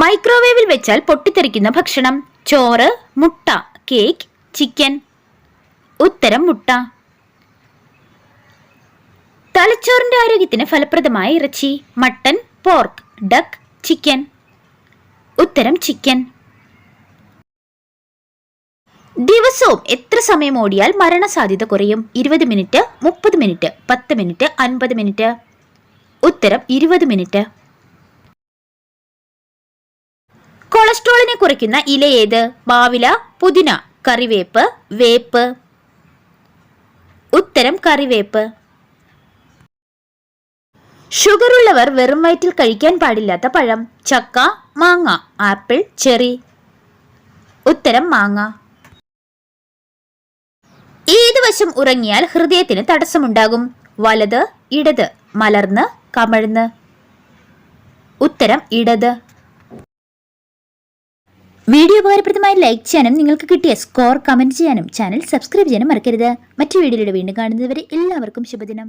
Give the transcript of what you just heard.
മൈക്രോവേവിൽ വെച്ചാൽ പൊട്ടിത്തെറിക്കുന്ന ഭക്ഷണം. ചോറ് മുട്ട കേക്ക് ചിക്കൻ. ഉത്തരം മുട്ട. തലച്ചോറിന്റെ ആരോഗ്യത്തിന് ഫലപ്രദമായ ഇറച്ചി മട്ടൻ പോർക്ക് ഡക്ക് ചിക്കൻ. ഉത്തരം ചിക്കൻ. ദിവസവും എത്ര സമയം ഓടിയാൽ മരണസാധ്യത കുറയും? ഇരുപത് മിനിറ്റ് മുപ്പത് മിനിറ്റ് പത്ത് മിനിറ്റ് അൻപത് മിനിറ്റ്. ഉത്തരം ഇരുപത് മിനിറ്റ്. കൊളസ്ട്രോളിനെ കുറയ്ക്കുന്ന ഇല ഏത്? മാവില പുതിന കറിവേപ്പ് വേപ്പ്. ഉത്തരം കറിവേപ്പ്. ഷുഗറുള്ളവർ വെറും വയറ്റിൽ കഴിക്കാൻ പാടില്ലാത്ത പഴം. ചക്ക മാങ്ങ ആപ്പിൾ ചെറി. ഉത്തരം മാങ്ങ. ഏത് വശം ഉറങ്ങിയാൽ ഹൃദയത്തിന് തടസ്സമുണ്ടാകും? വലത് ഇടത് മലർന്ന് കമഴ്ന്ന്. ഉത്തരം ഇടത്. വീഡിയോ ഉപകാരപ്രദമായി ലൈക്ക് ചെയ്യാനും നിങ്ങൾക്ക് കിട്ടിയ സ്കോർ കമന്റ് ചെയ്യാനും ചാനൽ സബ്സ്ക്രൈബ് ചെയ്യാനും മറക്കരുത്. മറ്റു വീഡിയോയിലൂടെ വീണ്ടും കാണുന്നതുവരെ എല്ലാവർക്കും ശുഭദിനം.